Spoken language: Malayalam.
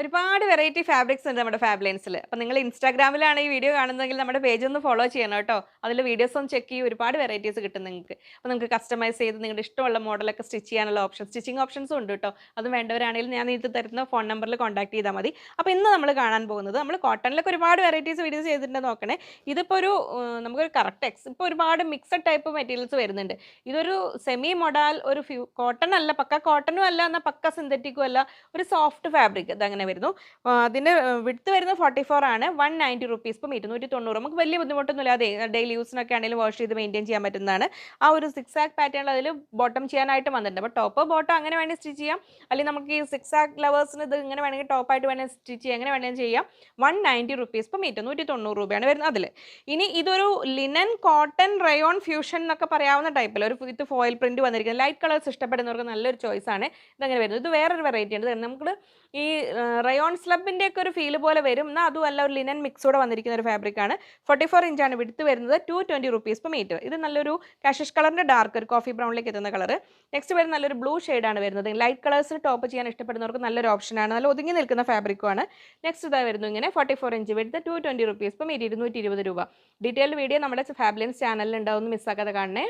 ഒരുപാട് വെറൈറ്റി ഫാബ്രിക്സ് ഉണ്ട് നമ്മുടെ ഫാബ്ലൈൻസിൽ അപ്പോൾ നിങ്ങൾ ഇൻസ്റ്റാഗ്രാമിലാണ് ഈ വീഡിയോ കാണുന്നതെങ്കിൽ നമ്മുടെ പേജ് ഒന്ന് ഫോളോ ചെയ്യണം കേട്ടോ. അതിൽ വീഡിയോസ് ഒന്ന് ചെക്ക് ചെയ്യും ഒരുപാട് വെറൈറ്റീസ് കിട്ടും നിങ്ങൾക്ക്. അപ്പോൾ നിങ്ങൾക്ക് കസ്റ്റമൈസ് ചെയ്ത് നിങ്ങളുടെ ഇഷ്ടമുള്ള മോഡലൊക്കെ സ്റ്റിച്ച് ചെയ്യാനുള്ള ഓപ്ഷൻ സ്റ്റിച്ചിങ് ഓപ്ഷൻസും ഉണ്ട് കേട്ടോ. അത് വേണ്ടവരാണെങ്കിൽ ഞാൻ ഇത് തരുന്ന ഫോൺ നമ്പറിൽ കോൺടാക്ട് ചെയ്താൽ മതി. അപ്പോൾ ഇന്ന് നമ്മൾ കാണാൻ പോകുന്നത് നമ്മൾ കോട്ടണിലൊക്കെ ഒരുപാട് വെറൈറ്റീസ് വീഡിയോസ് ചെയ്തിട്ടുണ്ട് നോക്കണേ. ഇതിപ്പോൾ ഒരു നമുക്കൊരു കറക്റ്റ് എക്സ് ഇപ്പോൾ ഒരുപാട് മിക്സഡ് ടൈപ്പ് മെറ്റീരിയൽസ് വരുന്നുണ്ട്. ഇതൊരു സെമി മൊഡാൽ ഒരു ഫ്യൂ കോട്ടൺ അല്ല പക്ക കോട്ടണും അല്ല എന്നാൽ പക്ക സിന്തറ്റിക്കും അല്ല ഒരു സോഫ്റ്റ് ഫാബ്രിക് ഇതങ്ങനെ വരുന്നു. അതിന്റെ വിടുത്ത് വരുന്നത് ഫോർട്ടി ഫോർ ആണ്. വൺ നയന്റി റുപ്പീസ് ഇപ്പം ഇരുന്നൂറ്റി തൊണ്ണൂറ് നമുക്ക് വലിയ ബുദ്ധിമുട്ടൊന്നുമില്ല. അതെ ഡെയിലി യൂസിനൊക്കെ ആണെങ്കിലും വാഷ് ചെയ്ത് മെയിന്റെയിൻ ചെയ്യാൻ പറ്റുന്നതാണ്. ആ ഒരു സിക്സ് ആക്ക് പാറ്റേണിൽ അതിൽ ബോട്ടം ചെയ്യാനായിട്ട് വന്നിട്ടുണ്ട്. അപ്പോൾ ടോപ്പ് ബോട്ടം അങ്ങനെ വേണമെങ്കിൽ സ്റ്റിച്ച് ചെയ്യാം. അല്ലെങ്കിൽ നമുക്ക് ഈ സിക്സ് ആക്ക് ലവേഴ്സിന് ഇത് ഇങ്ങനെ വേണമെങ്കിൽ ടോപ്പായിട്ട് വേണമെങ്കിൽ സ്റ്റിച്ച് ചെയ്യാം. അങ്ങനെ വേണമെങ്കിൽ ചെയ്യാം. വൺ നയന്റി റുപ്പീസ് ഇപ്പം ഇരുന്നൂറ്റി തൊണ്ണൂറ് രൂപയാണ് വരുന്നത് അതിൽ. ഇനി ഇതൊരു ലിനൻ കോട്ടൺ റയോൺ ഫ്യൂഷൻ എന്നൊക്കെ പറയാവുന്ന ടൈപ്പിൽ ഒരു വിത്ത് ഫോയിൽ പ്രിന്റ് വന്നിരിക്കുന്നത്. ലൈറ്റ് കളേഴ്സ് ഇഷ്ടപ്പെടുന്നവർക്ക് നല്ലൊരു ചോയ്സ് ആണ്. ഇതങ്ങനെ വരുന്നത്. ഇത് വേറൊരു വെറൈറ്റി ഉണ്ട് നമുക്ക് ഈ റയോൺ സ്ലബിന്റെ ഒക്കെ ഒരു ഫീൽ പോലെ വരും. എന്നാൽ അതുമല്ല ഒരു ലിനൻ മിക്സോടെ വന്നിരിക്കുന്ന ഒരു ഫാബ്രിക് ആണ്. ഫോർട്ടി ഫോർ ഇഞ്ചാണ് വിടുത്ത് വരുന്നത്. Two twenty rupees per metre ഇത് നല്ലൊരു കാഷിഷ് കളറിന്റെ ഡാർക്ക് ഒരു കോഫി ബ്രൗണിലേക്ക് എത്തുന്ന കളർ നെക്സ്റ്റ് വരുന്ന നല്ലൊരു ബ്ലൂ ഷെയ്ഡാണ് വരുന്നത്. ലൈറ്റ് കളേഴ്സിൽ ടോപ്പ് ചെയ്യാൻ ഇഷ്ടപ്പെടുന്നവർക്ക് നല്ലൊരു ഓപ്ഷനാണ് നല്ല ഒതുങ്ങി നിൽക്കുന്ന ഫാബ്രിക്കുമാണ് നെക്സ്റ്റ് ഇതാ വരുന്നു ഇങ്ങനെ. ഫോർട്ടി ഫോർ ഇഞ്ച് വിടുത്ത് two twenty rupees per metre ഇരുന്നൂറ്റി ഇരുപത് രൂപ. ഡീറ്റെയിൽഡ് വീഡിയോ നമ്മുടെ ഫാബ്ലിൻസ് ചാനലിൽ ഉണ്ടാവും. മിസ്സാക്കാതെ കാണണേ.